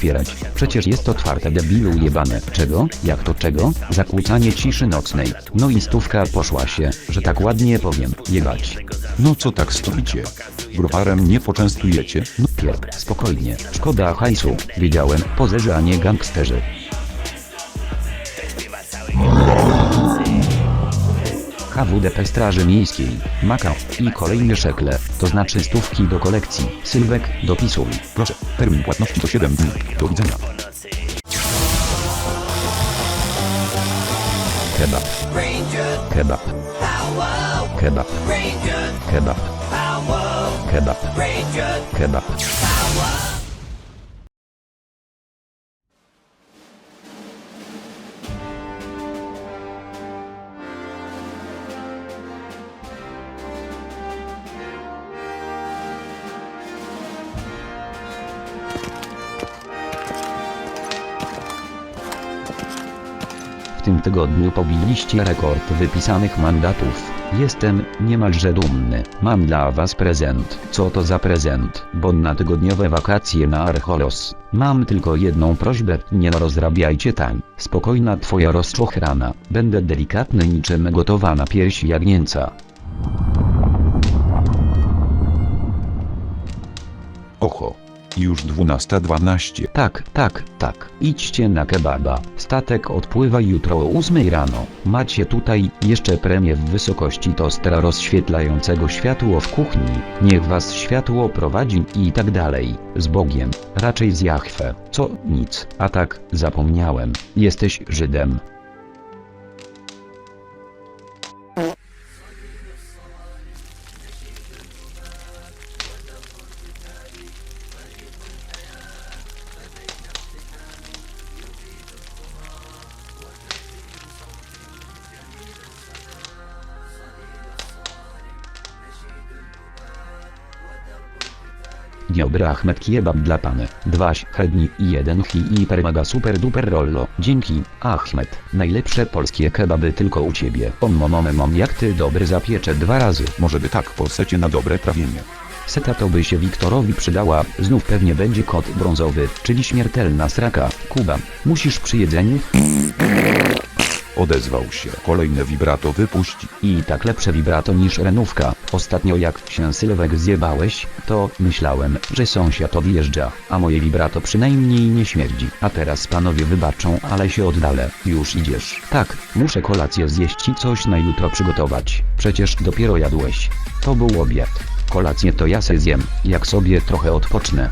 Otwierać. Przecież jest otwarte debilu jebane. Czego? Jak to czego? Zakłócanie ciszy nocnej. No i stówka poszła się, że tak ładnie powiem. Jebać. No co tak stoicie? Browarem nie poczęstujecie? No Pierd, spokojnie. Szkoda hajsu. Wiedziałem, pozerze a nie gangsterzy. HWDP Straży Miejskiej, Makał i kolejne szekle, to znaczy stówki do kolekcji, Sylwek, dopisuj. proszę, termin płatności to 7 dni. Do widzenia. Kebab. Kebab. Kebab. Kebab. Kebab. Kebab. Tym tygodniu pobiliście rekord wypisanych mandatów. Jestem niemalże dumny. Mam dla was prezent. Co to za prezent? Bo na tygodniowe wakacje na Archolos. Mam tylko jedną prośbę, nie rozrabiajcie tam. Spokojna twoja rozczochrana. Będę delikatny niczym gotowana pierś jagnięca. Oho. Już 12.12. Tak, tak, tak. Idźcie na kebaba. Statek odpływa jutro o 8 rano. Macie tutaj jeszcze premię w wysokości tostera rozświetlającego światło w kuchni. Niech was światło prowadzi i tak dalej. Z Bogiem. Raczej z Jachwę. Co? Nic. A tak, zapomniałem. Jesteś Żydem. Dobry Ahmed Kiebab dla pana. Dwa średni i jeden hi hiper mega super duper rollo. Dzięki, Ahmed. Najlepsze polskie kebaby tylko u ciebie. Om mom om mom jak ty dobry zapieczę dwa razy. Może by tak po secie na dobre trawienie. Seta to by się Wiktorowi przydała, znów pewnie będzie kot brązowy, czyli śmiertelna sraka. Kuba, musisz przy jedzeniu Odezwał się. Kolejne vibrato wypuści. i tak lepsze vibrato niż renówka. Ostatnio jak się Sylwek zjebałeś, to myślałem, że sąsiad odjeżdża, a moje vibrato przynajmniej nie śmierdzi. A teraz panowie wybaczą, ale się oddalę. Już idziesz. Tak, muszę kolację zjeść i coś na jutro przygotować. Przecież dopiero jadłeś. To był obiad. Kolację to ja se zjem, jak sobie trochę odpocznę.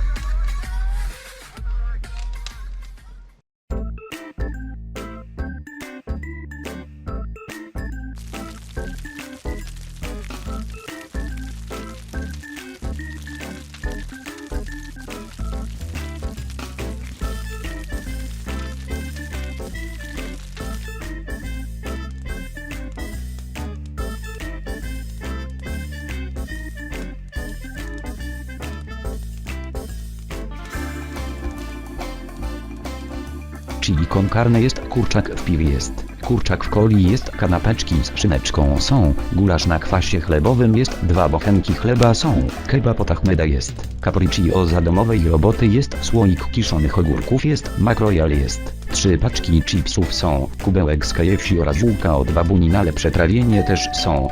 Carne jest, kurczak w piwie jest, kurczak w coli jest, kanapeczki z szyneczką są, gulasz na kwasie chlebowym jest, dwa bochenki chleba są, kebab od Ahmeda jest, capriccio za domowej roboty jest, słoik kiszonych ogórków jest, makrojal jest, trzy paczki chipsów są, kubełek z KFC oraz bułka od babuni na lepsze trawienie też są.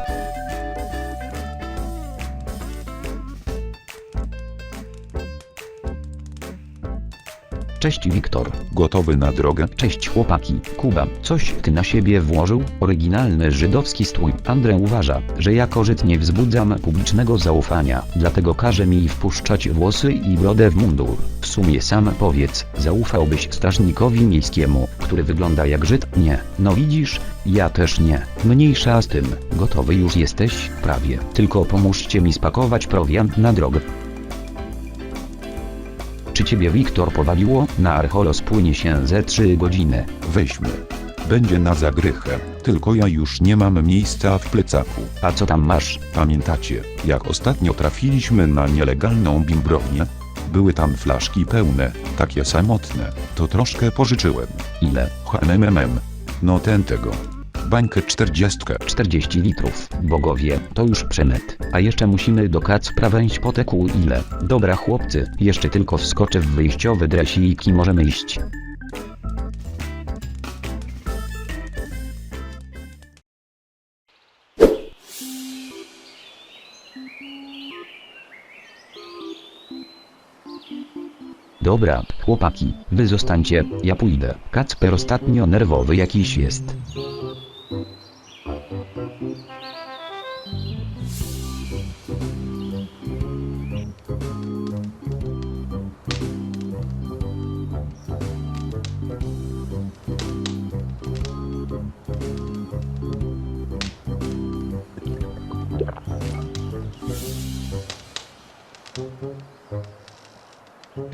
Cześć Wiktor. Gotowy na drogę? Cześć chłopaki, Kuba, coś ty na siebie włożył? Oryginalny żydowski strój. Andrzej uważa, że jako Żyd nie wzbudzam publicznego zaufania, dlatego każe mi wpuszczać włosy i brodę w mundur. W sumie sam powiedz, zaufałbyś strażnikowi miejskiemu, który wygląda jak Żyd? Nie. No widzisz, ja też nie. Mniejsza z tym, gotowy już jesteś? Prawie. Tylko pomóżcie mi spakować prowiant na drogę. Ciebie Wiktor powaliło? Na Archolos płynie się ze 3 godziny. Weźmy. Będzie na zagrychę. Tylko ja już nie mam miejsca w plecaku. A co tam masz? Pamiętacie, jak ostatnio trafiliśmy na nielegalną bimbrownię? Były tam flaszki pełne, takie samotne. To troszkę pożyczyłem. Ile? HMMM. No ten tego. Bańkę 40. 40 litrów. Bogowie, to już przemyt. A jeszcze musimy do Kacpra wejść po teku ile. Dobra chłopcy, jeszcze tylko wskoczę w wyjściowy dresik i możemy iść. Dobra, chłopaki, wy zostańcie, ja pójdę. Kacper ostatnio nerwowy jakiś jest.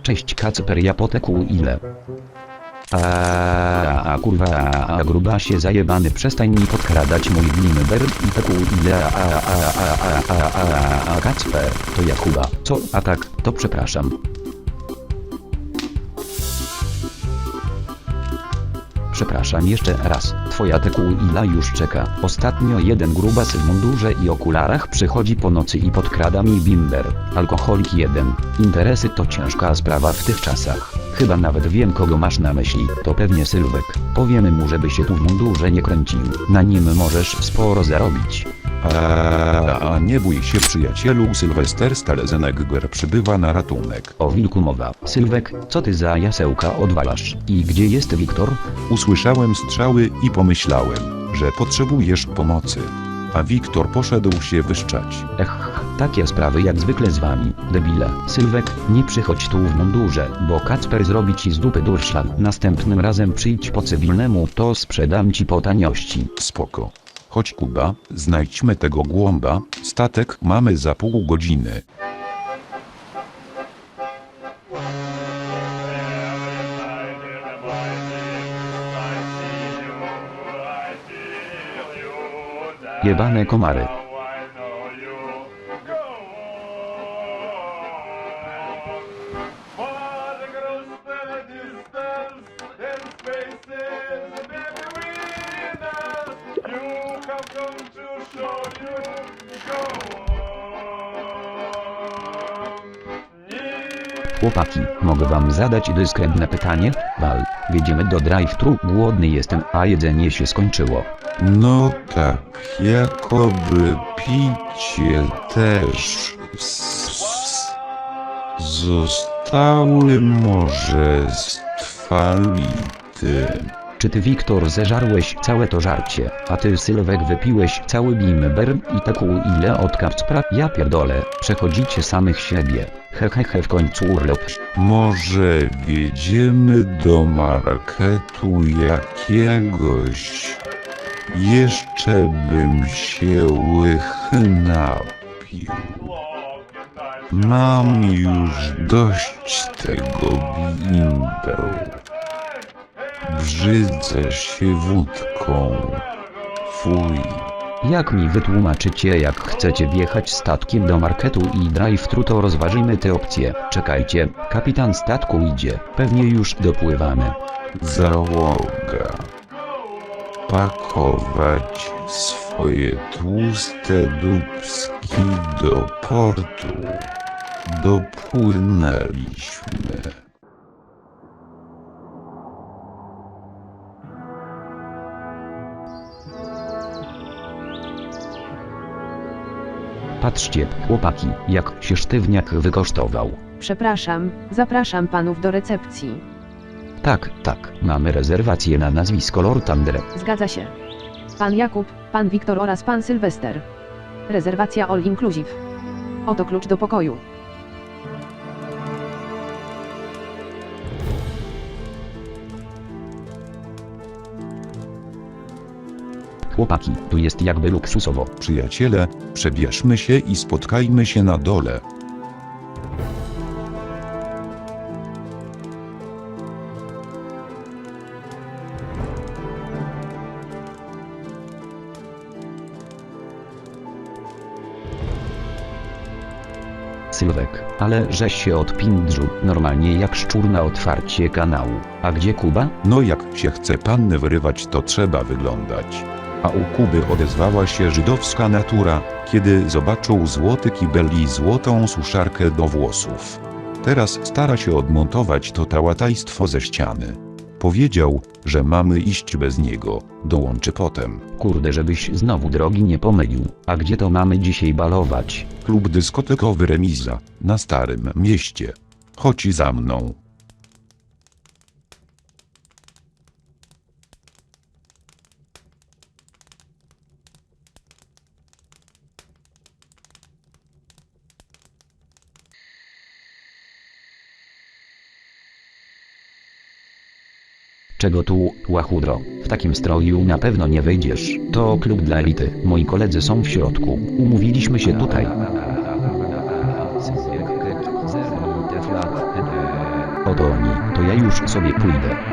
Cześć Kacper ja po teku ile? A, a kurwa, a gruba się zajebany przestań mi podkradać mój glimmer i teku ile a a a a a a a a Kacper, to ja Kuba, co, a tak, to przepraszam. Przepraszam jeszcze raz, twoja tequila już czeka. Ostatnio jeden grubas w mundurze i okularach przychodzi po nocy i podkrada mi bimber. Alkoholik jeden. Interesy to ciężka sprawa w tych czasach. Chyba nawet wiem kogo masz na myśli, to pewnie Sylwek. Powiemy mu żeby się tu w mundurze nie kręcił. Na nim możesz sporo zarobić. A, nie bój się przyjacielu, Sylwester Stalezenegger przybywa na ratunek. O wilku mowa. Sylwek, co ty za jasełka odwalasz? I gdzie jest Wiktor? Usłyszałem strzały i pomyślałem, że potrzebujesz pomocy. A Wiktor poszedł się wyszczać. Ech, takie sprawy jak zwykle z wami, debile. Sylwek, nie przychodź tu w mundurze, bo Kacper zrobi ci z dupy durszlak. Następnym razem przyjdź po cywilnemu, to sprzedam ci po taniości. Spoko. Chodź Kuba, znajdźmy tego głąba, statek mamy za pół godziny. Jebane komary. Chłopaki, mogę wam zadać dyskretne pytanie? Wal, wjedziemy do drive-thru, głodny jestem, a jedzenie się skończyło. No tak, jakoby picie też zostały może stwality. Czy ty Wiktor zeżarłeś całe to żarcie, a ty Sylwek wypiłeś cały bimber i taku ile od Kacpra? Ja pierdolę, przechodzicie samych siebie. Hehehe w końcu urlop. Może wjedziemy do marketu jakiegoś. Jeszcze bym się łychy napił. Mam już dość tego bimberu. Brzydzę się wódką. Fuj. Jak mi wytłumaczycie jak chcecie wjechać statkiem do marketu i drive-thru to rozważymy te opcje. Czekajcie, kapitan statku idzie, pewnie już dopływamy. Załoga. Pakować swoje tłuste dubski do portu. Dopłynęliśmy. Patrzcie, chłopaki, jak się sztywniak wykosztował. Przepraszam, zapraszam panów do recepcji. Tak, tak, mamy rezerwację na nazwisko Lord Andre. Zgadza się. Pan Jakub, pan Wiktor oraz pan Sylwester. Rezerwacja all inclusive. Oto klucz do pokoju. Chłopaki, tu jest jakby luksusowo. Przyjaciele, przebierzmy się i spotkajmy się na dole. Sylwek, ale żeś się odpindrzył, normalnie jak szczur na otwarcie kanału. A gdzie Kuba? No jak się chce panny wyrywać to trzeba wyglądać. A u Kuby odezwała się żydowska natura, kiedy zobaczył złoty kibel i złotą suszarkę do włosów. Teraz stara się odmontować to tałatajstwo ze ściany. Powiedział, że mamy iść bez niego, dołączy potem. Kurde, żebyś znowu drogi nie pomylił. A gdzie to mamy dzisiaj balować? Klub dyskotekowy Remiza, na Starym Mieście. Chodź za mną. Czego tu, łachudro? W takim stroju na pewno nie wejdziesz. To klub dla elity. Moi koledzy są w środku. Umówiliśmy się tutaj. Oto oni, to ja już sobie pójdę.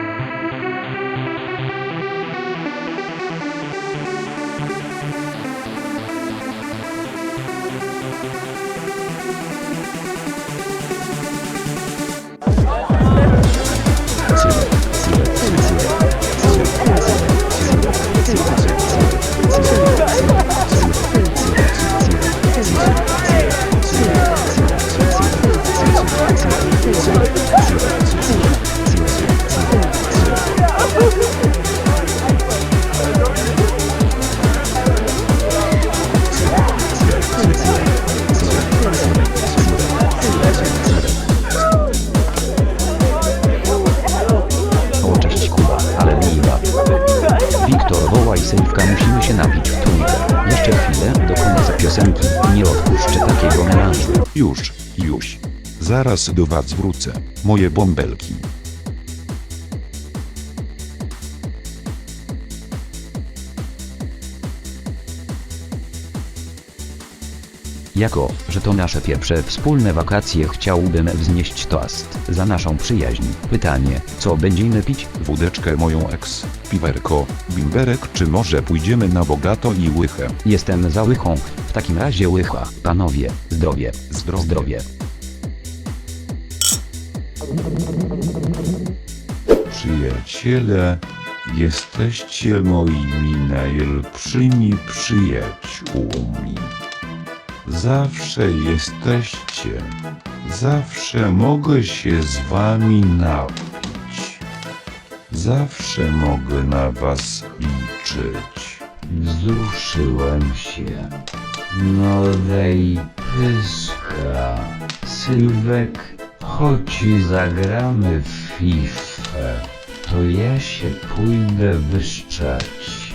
Zaraz do was wrócę. Moje bąbelki. Jako, że to nasze pierwsze wspólne wakacje chciałbym wznieść toast za naszą przyjaźń. Pytanie, co będziemy pić? Wódeczkę moją ex, piwerko, bimberek czy może pójdziemy na bogato i łychę? Jestem za łychą, w takim razie łycha. Panowie, zdrowie, Zdrowie. zdrowie. Przyjaciele, jesteście moimi najlepszymi przyjaciółmi. Zawsze jesteście. Zawsze mogę się z wami napić. Zawsze mogę na was liczyć. Wzruszyłem się. No daj pyska. Sylwek, chodź i zagramy w fifę. To ja się pójdę wyszczać.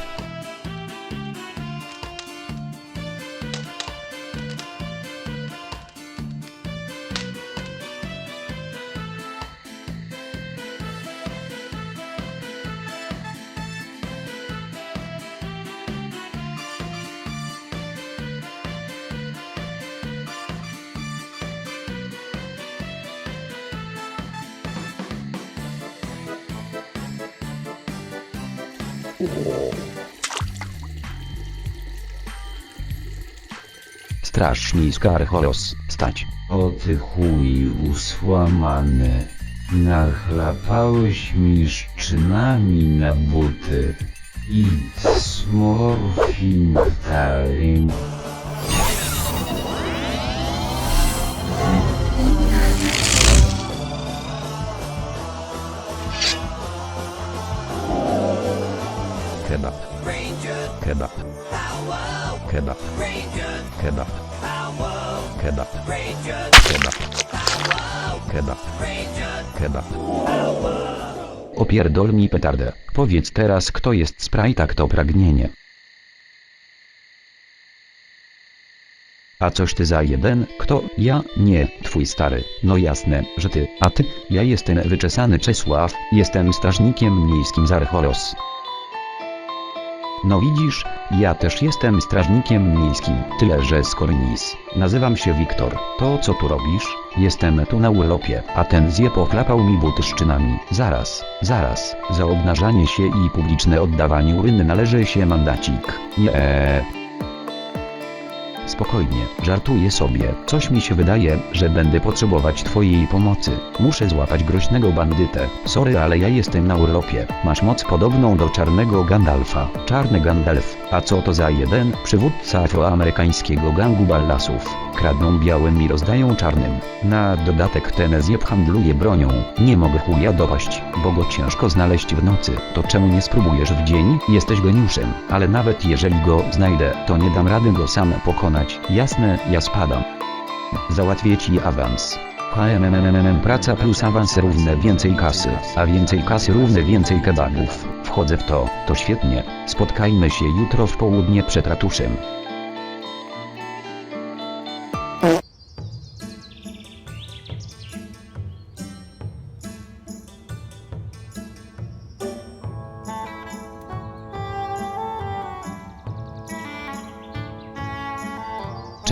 Straż miejska stać. O ty chuj usłamany. Nachlapałeś mi szczynami na buty. I smorfin. Kebab. Kebab. Kebab. Kebab. Kebab. Kebab. Kebab. Kebab. Opierdol mi petardę. Powiedz teraz kto jest sprite, a kto pragnienie. A coś ty za jeden? Kto? Ja? Nie, twój stary. No jasne, że ty. A ty? Ja jestem wyczesany Czesław, jestem strażnikiem miejskim z Archolos. No widzisz, ja też jestem strażnikiem miejskim, tyle że z Kornis. Nazywam się Wiktor. To co tu robisz? Jestem tu na urlopie, a ten zje pochlapał mi buty szczynami. Zaraz, zaraz, za obnażanie się i publiczne oddawanie uryny należy się mandacik. Nie. Spokojnie, żartuję sobie. Coś mi się wydaje, że będę potrzebować twojej pomocy. Muszę złapać groźnego bandytę. Sorry, ale ja jestem na urlopie. Masz moc podobną do czarnego Gandalfa. Czarny Gandalf. A co to za jeden? Przywódca afroamerykańskiego gangu ballasów. Kradną białym i rozdają czarnym. Na dodatek ten zjeb handluje bronią. Nie mogę chuja dopaść, bo go ciężko znaleźć w nocy. To czemu nie spróbujesz w dzień? Jesteś geniuszem. Ale nawet jeżeli go znajdę, to nie dam rady go sam pokonać. Jasne, ja spadam. Załatwię ci awans. HMMMM praca plus awans równe więcej kasy, a więcej kasy równe więcej kebabów. Wchodzę w to, to świetnie. Spotkajmy się jutro w południe przed ratuszem.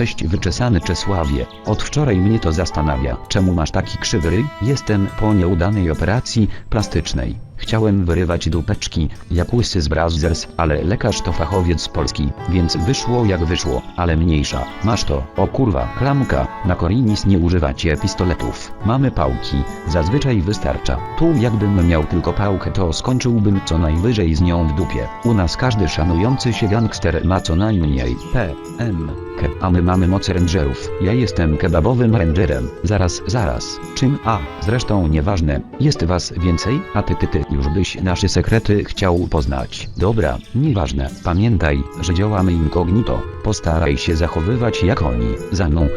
Cześć wyczesany Czesławie, od wczoraj mnie to zastanawia, czemu masz taki krzywy? Jestem po nieudanej operacji plastycznej. Chciałem wyrywać dupeczki, jak łysy z Brazzers, ale lekarz to fachowiec Polski, więc wyszło jak wyszło, ale mniejsza. Masz to, o kurwa, klamka, na Korinis nie używacie pistoletów. Mamy pałki, zazwyczaj wystarcza. Tu jakbym miał tylko pałkę to skończyłbym co najwyżej z nią w dupie. U nas każdy szanujący się gangster ma co najmniej P, M, K, a my mamy moc rangerów. Ja jestem kebabowym rangerem. Zaraz, zaraz. Czym A? Zresztą nieważne. Jest was więcej? A ty ty ty już byś nasze sekrety chciał poznać. Dobra, nieważne. Pamiętaj, że działamy incognito. Postaraj się zachowywać jak oni. Za mną.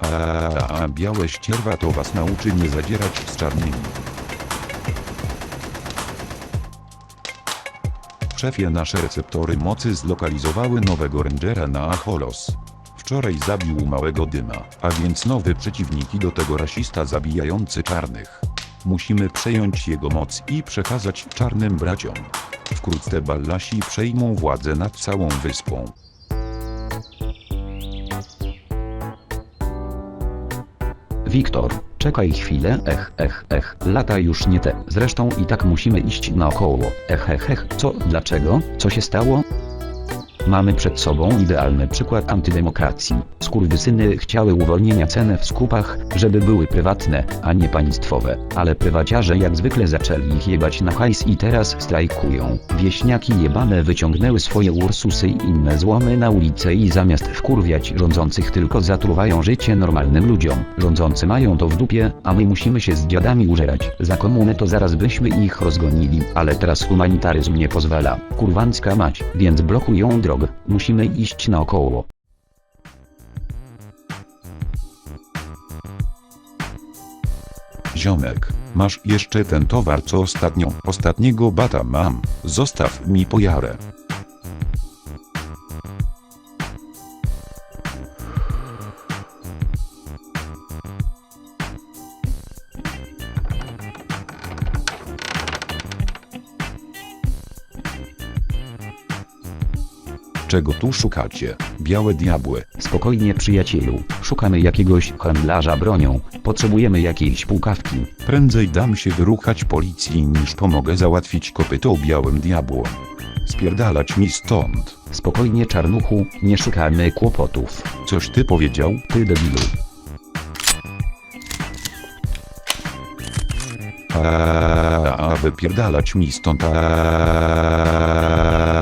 A, białe ścierwa to was nauczy nie zadzierać z czarnymi. Szefie nasze receptory mocy zlokalizowały nowego rangera na Acholos. Wczoraj zabił małego dyma, a więc nowy przeciwnik i do tego rasista zabijający czarnych. Musimy przejąć jego moc i przekazać czarnym braciom. Wkrótce Ballasi przejmą władzę nad całą wyspą. Wiktor, czekaj chwilę, ech, ech, ech, lata już nie te, zresztą i tak musimy iść naokoło, ech, ech, ech, co, dlaczego, co się stało? Mamy przed sobą idealny przykład antydemokracji. Skurwysyny chciały uwolnienia cen w skupach, żeby były prywatne, a nie państwowe, ale prywaciarze jak zwykle zaczęli ich jebać na hajs i teraz strajkują. Wieśniaki jebane wyciągnęły swoje ursusy i inne złomy na ulicę i zamiast wkurwiać rządzących tylko zatruwają życie normalnym ludziom. Rządzący mają to w dupie, a my musimy się z dziadami użerać. Za komunę to zaraz byśmy ich rozgonili, ale teraz humanitaryzm nie pozwala. Kurwancka mać, więc blokują drogę. Musimy iść naokoło. Ziomek, masz jeszcze ten towar co ostatnio. Ostatniego bata mam. Zostaw mi pojarę. Czego tu szukacie? Białe diabły. Spokojnie przyjacielu, szukamy jakiegoś handlarza bronią, potrzebujemy jakiejś półkawki. Prędzej dam się wyruchać policji niż pomogę załatwić kopyto białym diabłom. Spierdalać mi stąd. Spokojnie czarnuchu, nie szukamy kłopotów. Coś ty powiedział? Ty debilu. A wypierdalać mi stąd. A,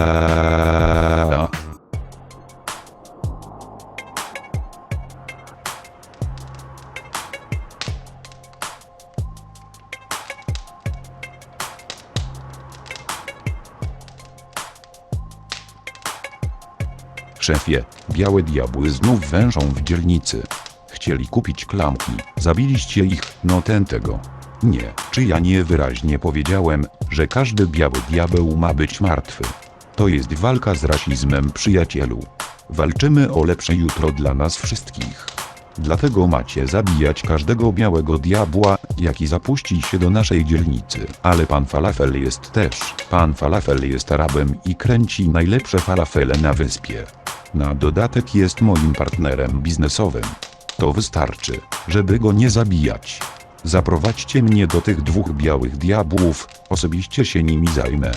Szefie, białe diabły znów wężą w dzielnicy. Chcieli kupić klamki, zabiliście ich, no ten tego. Nie, czy ja nie wyraźnie powiedziałem, że każdy biały diabeł ma być martwy. To jest walka z rasizmem, przyjacielu. Walczymy o lepsze jutro dla nas wszystkich. Dlatego macie zabijać każdego białego diabła, jaki zapuści się do naszej dzielnicy. Ale pan Falafel jest też. Pan Falafel jest Arabem i kręci najlepsze falafele na wyspie. Na dodatek jest moim partnerem biznesowym. To wystarczy, żeby go nie zabijać. Zaprowadźcie mnie do tych dwóch białych diabłów, osobiście się nimi zajmę.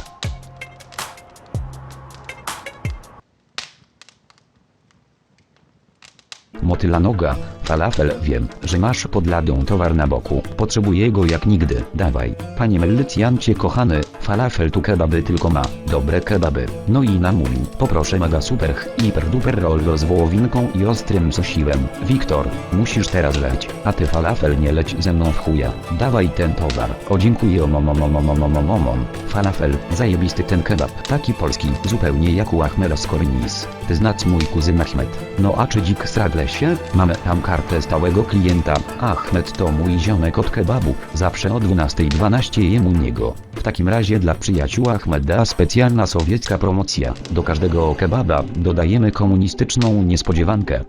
Motyla noga, falafel wiem, że masz pod ladą towar na boku, potrzebuję go jak nigdy, dawaj. Panie milicjancie kochany, falafel tu kebaby tylko ma, dobre kebaby. No i namówił, poproszę mega super hiper duper roll z wołowinką i ostrym sosiłem. Wiktor, musisz teraz leć, a ty falafel nie leć ze mną w chuja. Dawaj ten towar, o dziękuję omomomomomomomomom. Falafel, zajebisty ten kebab, taki polski, zupełnie jak u Ahmeda z Korynis. Ty znac mój kuzyn Ahmed. No a czy dzik stragle się? Mamy tam kartę stałego klienta. Ahmed to mój ziomek od kebabu, zawsze o 12.12 jemu niego. W takim razie dla przyjaciół Ahmeda specjalna sowiecka promocja. Do każdego kebaba dodajemy komunistyczną niespodziewankę.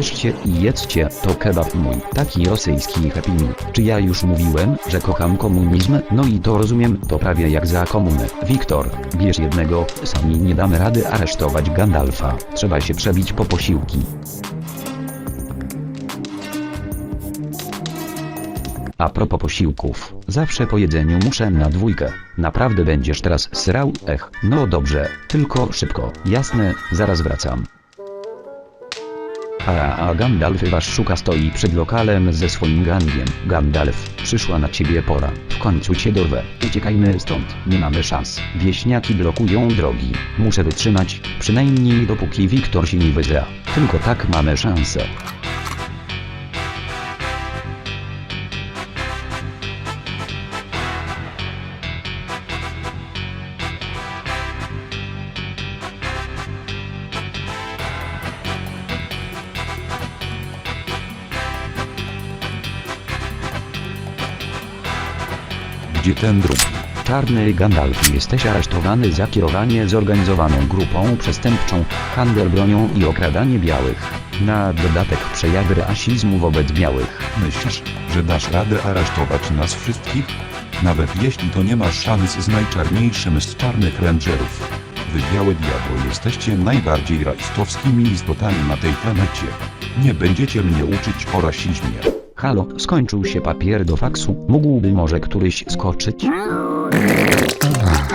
Bierzcie i jedzcie, to kebab mój, taki rosyjski happy meal. Czy ja już mówiłem, że kocham komunizm? No i to rozumiem, to prawie jak za komuny. Wiktor, bierz jednego, sami nie damy rady aresztować Gandalfa. Trzeba się przebić po posiłki. A propos posiłków, zawsze po jedzeniu muszę na dwójkę. Naprawdę będziesz teraz srał? Ech, no dobrze, tylko szybko. Jasne, zaraz wracam. A, a Gandalf was szuka stoi przed lokalem ze swoim gangiem. Gandalf, przyszła na ciebie pora. W końcu cię dorwę. Uciekajmy stąd, nie mamy szans. Wieśniaki blokują drogi. Muszę wytrzymać, przynajmniej dopóki Wiktor się nie wyzra. Tylko tak mamy szansę. Drugi? Czarny Gandalf jesteś aresztowany za kierowanie zorganizowaną grupą przestępczą, handel bronią i okradanie białych. Na dodatek przejawy rasizmu wobec białych. Myślisz, że dasz radę aresztować nas wszystkich? Nawet jeśli to nie masz szans z najczarniejszym z czarnych rangerów. Wy białe diabły jesteście najbardziej rasistowskimi istotami na tej planecie. Nie będziecie mnie uczyć o rasizmie. Halo, skończył się papier do faksu, mógłby może któryś skoczyć?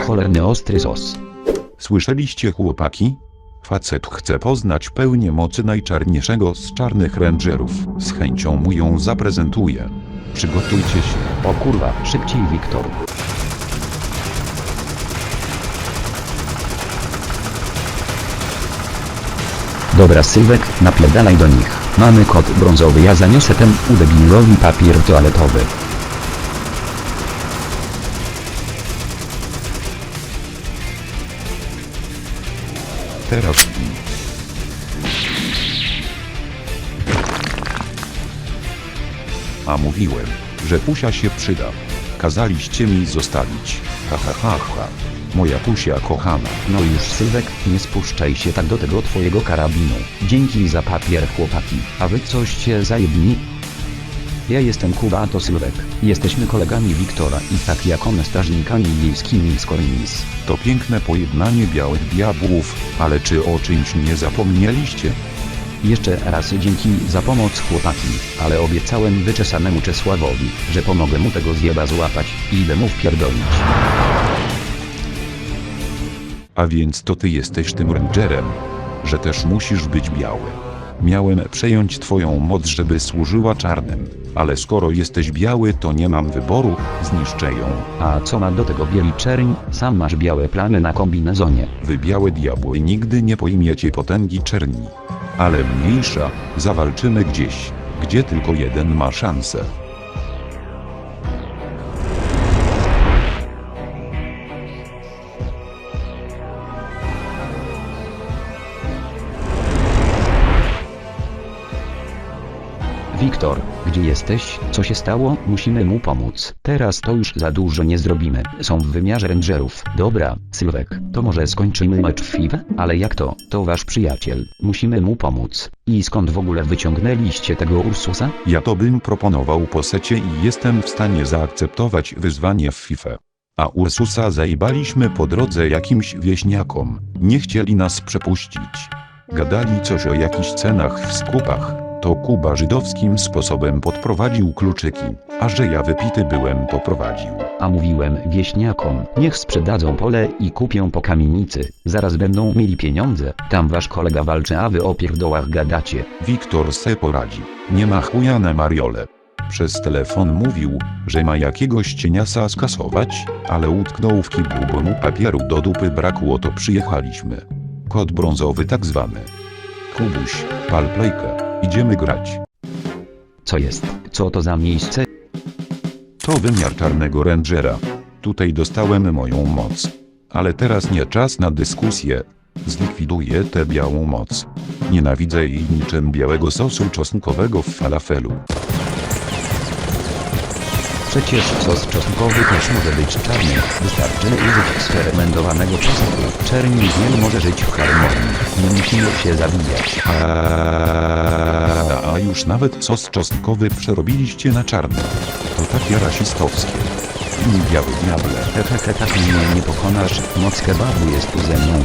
Cholerny ostry sos. Słyszeliście chłopaki? Facet chce poznać pełnię mocy najczarniejszego z czarnych rangerów. Z chęcią mu ją zaprezentuję. Przygotujcie się. O kurwa, szybciej Wiktor. Dobra Sylwek, napierdalaj do nich. Mamy kod brązowy, ja zaniosę ten udebilowi papier toaletowy. Teraz A mówiłem, że pusia się przyda. Kazaliście mi zostawić. Ha ha ha ha. Moja pusia kochana. No już Sylwek, nie spuszczaj się tak do tego twojego karabinu. Dzięki za papier chłopaki. A wy coście zajebni? Ja jestem Kuba, to Sylwek. Jesteśmy kolegami Wiktora i tak jak on strażnikami wiejskimi z Korinis. To piękne pojednanie białych diabłów, ale czy o czymś nie zapomnieliście? Jeszcze raz dzięki za pomoc chłopaki, ale obiecałem wyczesanemu Czesławowi, że pomogę mu tego zjeba złapać i idę mu wpierdolić. A więc to ty jesteś tym rangerem, że też musisz być biały. Miałem przejąć twoją moc, żeby służyła czarnym, ale skoro jesteś biały, to nie mam wyboru, zniszczę ją. A co ma do tego bieli czerń? Sam masz białe plamy na kombinezonie. Wy białe diabły nigdy nie pojmiecie potęgi czerni. Ale mniejsza, zawalczymy gdzieś, gdzie tylko jeden ma szansę. Wiktor, gdzie jesteś? Co się stało? Musimy mu pomóc. Teraz to już za dużo nie zrobimy. Są w wymiarze rangerów. Dobra, Sylwek, to może skończymy mecz w FIFA? Ale jak to? To wasz przyjaciel. Musimy mu pomóc. I skąd w ogóle wyciągnęliście tego Ursusa? Ja to bym proponował po secie i jestem w stanie zaakceptować wyzwanie w FIFA. A Ursusa zajebaliśmy po drodze jakimś wieśniakom. Nie chcieli nas przepuścić. Gadali coś o jakichś cenach w skupach. To Kuba żydowskim sposobem podprowadził kluczyki, a że ja wypity byłem to prowadził. A mówiłem wieśniakom, niech sprzedadzą pole i kupią po kamienicy. Zaraz będą mieli pieniądze. Tam wasz kolega walczy, a wy o pierdołach gadacie. Wiktor se poradzi. Nie ma chuja na Mariole. Przez telefon mówił, że ma jakiegoś cieniasa skasować, ale utknął w kiblu, bo mu papieru do dupy brakło to przyjechaliśmy. Kod brązowy tak zwany. Kubuś, pal playkę, idziemy grać. Co jest? Co to za miejsce? To wymiar czarnego rangera. Tutaj dostałem moją moc. Ale teraz nie czas na dyskusję. Zlikwiduję tę białą moc. Nienawidzę jej niczym białego sosu czosnkowego w falafelu. Przecież sos czosnkowy też może być czarny. Wystarczy użyć sfermentowanego czosnku. Czerni nie może żyć w harmonii. Nie musimy się zabijać. A, już nawet sos czosnkowy przerobiliście na czarny. To takie rasistowskie. Biały diable. Hehehe, tak mnie nie pokonasz. Moc kebabu jest tu ze mną.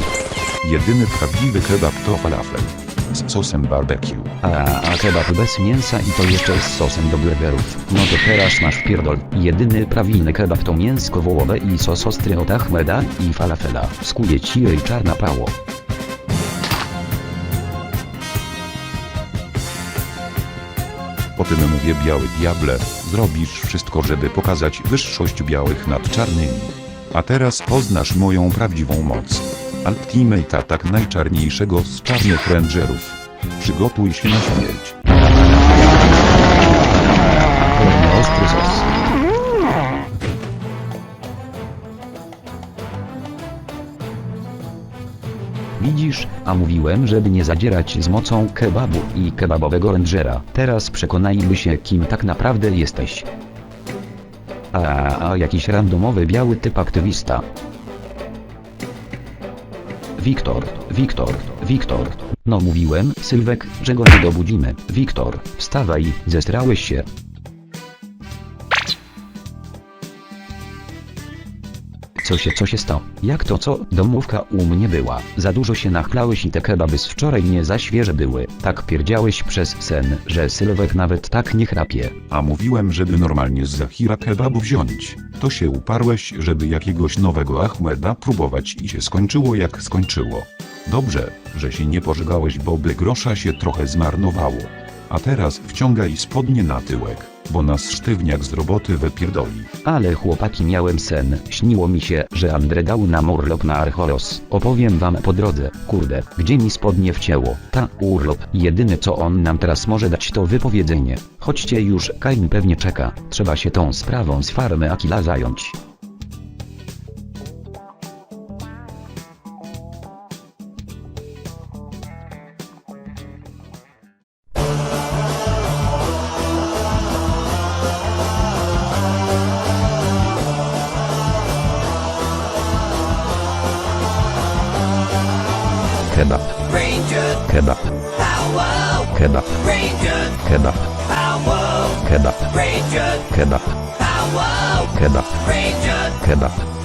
Jedyny prawdziwy kebab to falafel. Z sosem barbecue. A, a kebab bez mięsa i to jeszcze z sosem do burgerów. No to teraz masz pierdol. Jedyny prawilny kebab to mięsko wołowe i sos ostry od Ahmeda i falafela. Skuje ci jej czarna pało. Po tym mówię biały diable, zrobisz wszystko żeby pokazać wyższość białych nad czarnymi. A teraz poznasz moją prawdziwą moc. Ultimate tak najczarniejszego z czarnych rangerów. Przygotuj się na śmierć. Widzisz, a mówiłem, żeby nie zadzierać z mocą kebabu i kebabowego rangera. Teraz przekonajmy się, kim tak naprawdę jesteś. A, a jakiś randomowy biały typ aktywista. Wiktor, Wiktor, Wiktor. No mówiłem, Sylwek, że go nie dobudzimy. Wiktor, wstawaj, zestrałeś się. Co się, co się stało? Jak to co? Domówka u mnie była. Za dużo się nachlałeś i te kebaby z wczoraj nie za świeże były. Tak pierdziałeś przez sen, że Sylwek nawet tak nie chrapie. A mówiłem, żeby normalnie z Zahira kebabu wziąć. To się uparłeś, żeby jakiegoś nowego Ahmeda próbować i się skończyło jak skończyło. Dobrze, że się nie pożygałeś, bo by grosza się trochę zmarnowało. A teraz wciągaj spodnie na tyłek, bo nas sztywniak z roboty wypierdoli. Ale chłopaki miałem sen, śniło mi się, że Andre dał nam urlop na Archolos. Opowiem wam po drodze, kurde, gdzie mi spodnie wcięło. Ta urlop, jedyne co on nam teraz może dać to wypowiedzenie. Chodźcie już, Kain pewnie czeka, trzeba się tą sprawą z farmy Akila zająć. Kebab, kebab.